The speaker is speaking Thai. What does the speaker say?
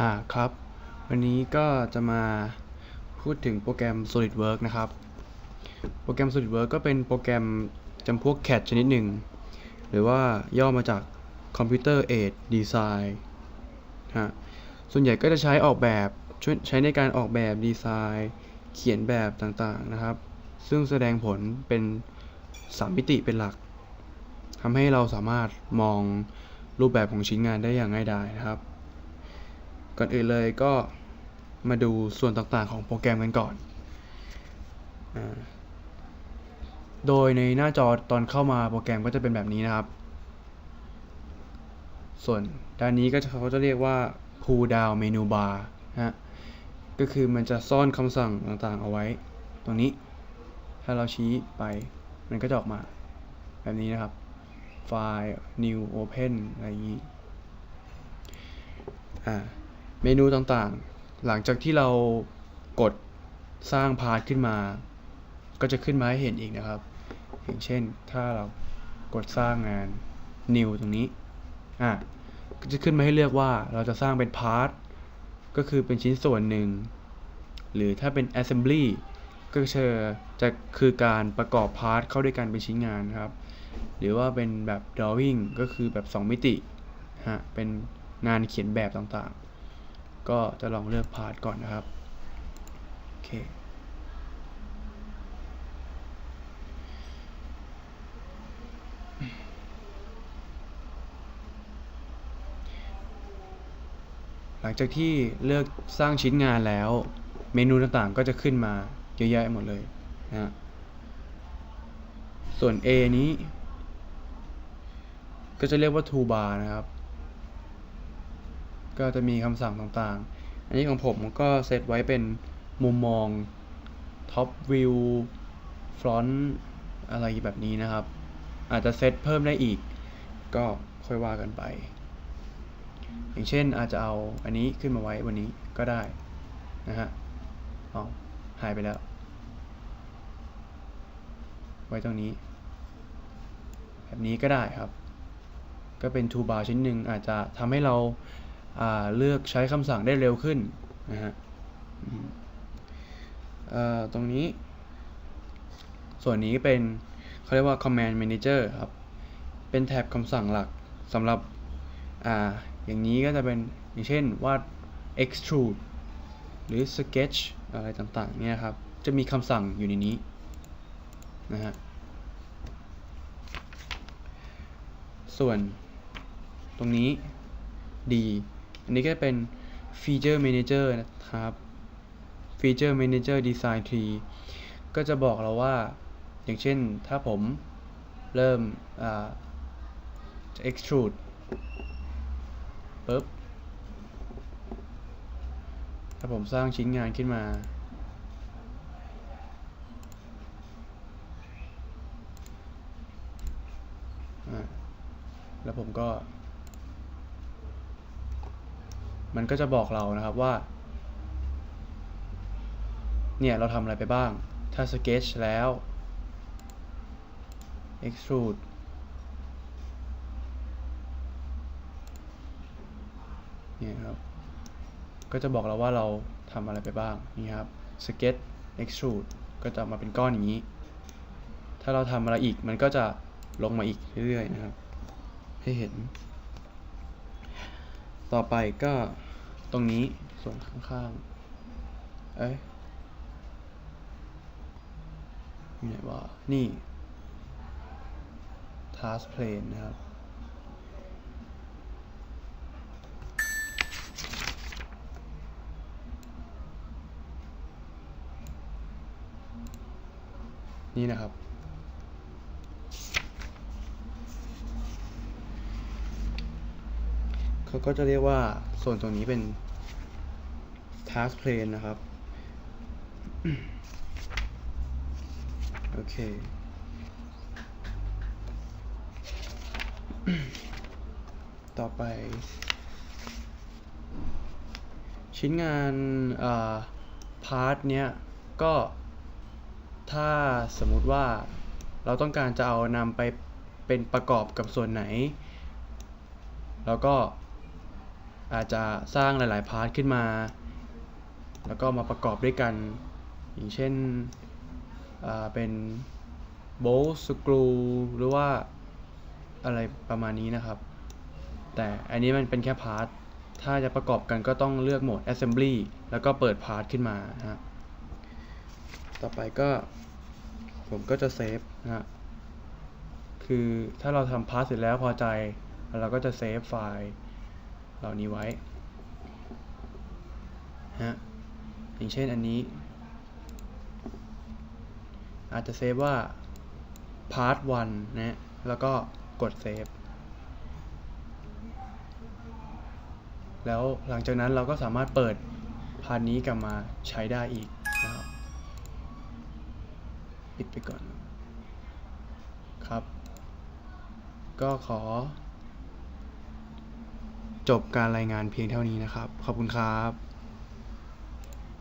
อ่าครับ วันนี้ก็จะมาพูดถึงโปรแกรม SolidWorks นะครับ โปรแกรม SolidWorks ก็เป็นโปรแกรมจำพวก CAD ชนิดหนึ่ง หรือว่าย่อมาจาก Computer Aided Design ฮะ ส่วนใหญ่ก็จะใช้ออกแบบใช้ในการออกแบบดีไซน์ เขียนแบบต่างๆนะครับ ซึ่งแสดงผลเป็น 3 มิติเป็นหลักทำให้เราสามารถมองรูปแบบของชิ้นงานได้อย่างง่ายดายนะครับ ก่อนอื่นเลยก็มาดูส่วนต่างๆของโปรแกรมกันก่อน โดยในหน้าจอตอนเข้ามาโปรแกรมก็จะเป็นแบบนี้นะครับ ส่วนด้านนี้ก็เขาจะเรียกว่า pull down menu bar นะฮะก็คือมันจะซ่อนคำสั่งต่างๆเอาไว้ ตรงนี้ ถ้าเราชี้ไปมันก็จะออกมา แบบนี้นะครับ ไฟล์ new open อะไรอย่างนี้ อ่า เมนูต่างๆ หลังจากที่เรากดสร้างพาร์ทขึ้นมา ก็จะขึ้นมาให้เห็นอีกนะครับ อย่างเช่นถ้าเรากดสร้างงาน new ตรงนี้อะก็จะขึ้นมาให้เลือกว่าเราจะสร้างเป็นพาร์ทก็คือเป็นชิ้นส่วนหนึ่ง หรือถ้าเป็น assembly ก็คือจะคือการประกอบพาร์ทเข้าด้วยกันเป็นชิ้นงานครับ หรือว่าเป็นแบบ drawing ก็คือแบบ 2 มิติฮะเป็นงานเขียนแบบต่างๆ ก็จะลองเลือกพาร์ทก่อนนะครับโอเคหลังจากที่เลือกสร้างชิ้นงานแล้ว เมนูต่างๆก็จะขึ้นมาเยอะแยะหมดเลยนะฮะส่วน A นี้ ก็จะเรียกว่า toolbar นะครับ ก็จะมีคำสั่งต่างๆ อันนี้ของผมก็เซตไว้เป็นมุมมอง top view front อะไรแบบนี้นะครับ อาจจะเซตเพิ่มได้อีก ก็ค่อยว่ากันไป อย่างเช่นอาจจะเอาอันนี้ขึ้นมาไว้วันนี้ก็ได้นะฮะเอาหายไปแล้ว ไว้ตรงนี้ แบบนี้ก็ได้ครับ ก็เป็น toolbar ชิ้นหนึ่งอาจจะทำให้เรา เลือกใช้คำสั่งได้เร็วขึ้นนะฮะตรงนี้ส่วนนี้เป็นเขาเรียกว่า command manager ครับ เป็นแท็บคำสั่งหลักสำหรับอ่าอย่างนี้ก็จะเป็นอย่างเช่นวาด extrude หรือ sketch อะไรต่างๆเนี่ยครับ จะมีคำสั่งอยู่ในนี้นะฮะ ส่วนตรงนี้ดี อันนี้ก็เป็น feature manager นะครับ feature manager design tree ก็จะบอกเราว่า อย่างเช่นถ้าผมเริ่มอ่าจะ extrude ปุ๊บ ถ้าผมสร้างชิ้นงานขึ้นมา แล้วผมก็ มันก็จะบอกเรานะครับว่า เนี่ยเราทำอะไรไปบ้าง ถ้า sketch แล้ว extrude เนี่ยครับ ก็จะบอกเราว่าเราทำอะไรไปบ้าง นี่ครับ sketch extrude ก็จะออกมาเป็นก้อนอย่างนี้ ถ้าเราทำอะไรอีกมันก็จะลงมาอีกเรื่อยๆนะครับ ให้เห็น ต่อไปก็ตรงนี้ส่วนข้างๆ เอ้ยอยู่ไหนวะนี่ task plane นะครับ นี่นะครับ เขาก็จะเรียกว่าส่วนตรงนี้เป็น task plane นะครับ โอเค ต่อไป ชิ้นงานพาร์ทเนี้ย ก็ถ้าสมมุติว่าเราต้องการจะเอานำไปเป็นประกอบกับส่วนไหน แล้วก็ อาจจะสร้างหลาย ๆ พาร์ทขึ้นมา แล้วก็มาประกอบด้วยกัน อย่างเช่นเป็นโบลสกรูหรือว่าอะไรประมาณนี้นะครับ แต่อันนี้มันเป็นแค่พาร์ทถ้าจะประกอบกันก็ต้องเลือกโหมด assembly แล้วก็เปิดพาร์ทขึ้นมานะฮะต่อไปก็ผมก็จะเซฟนะฮะคือถ้าเราทำพาร์ทเสร็จแล้วพอใจ เราก็จะเซฟไฟล์ เหล่านี้ไว้ฮะอย่างเช่นอันนี้ อาจจะเซฟว่า part 1นะแล้วก็กดเซฟแล้วหลังจากนั้นเราก็สามารถเปิดพาร์ทนี้กลับมาใช้ได้อีกนะครับปิดไปก่อนครับ ก็ขอ จบการรายงานเพียงเท่านี้นะครับ ขอบคุณครับ